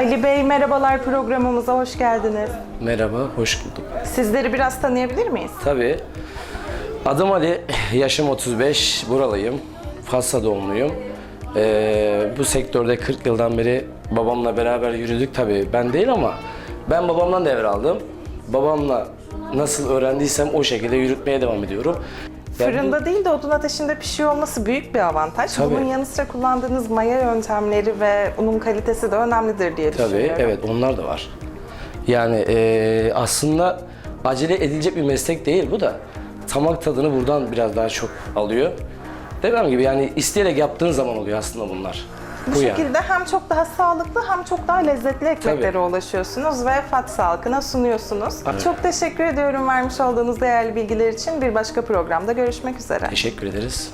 Merhabalar programımıza hoş geldiniz. Merhaba, hoş bulduk. Sizleri biraz tanıyabilir miyiz? Tabii. Adım Ali, yaşım 35, buralıyım. Fasla doğumluyum. Ee, bu sektörde 40 yıldan beri babamla beraber yürüdük tabii. Ben değil ama ben babamdan devraldım. Babamla nasıl öğrendiysem o şekilde yürütmeye devam ediyorum. Fırında değil de odun ateşinde pişiyor olması büyük bir avantaj. Tabii. Bunun yanı sıra kullandığınız maya yöntemleri ve unun kalitesi de önemlidir diye Tabii, düşünüyorum. evet onlar da var. Yani ee, aslında acele edilecek bir meslek değil bu da. Tamak tadını buradan biraz daha çok alıyor. Dediğim gibi yani isteyerek yaptığın zaman oluyor aslında bunlar. Bu, yani. şekilde hem çok daha sağlıklı hem çok daha lezzetli ekmeklere Tabii. ulaşıyorsunuz ve Fats halkına sunuyorsunuz. Çok teşekkür ediyorum vermiş olduğunuz değerli bilgiler için. Bir başka programda görüşmek üzere. Teşekkür ederiz.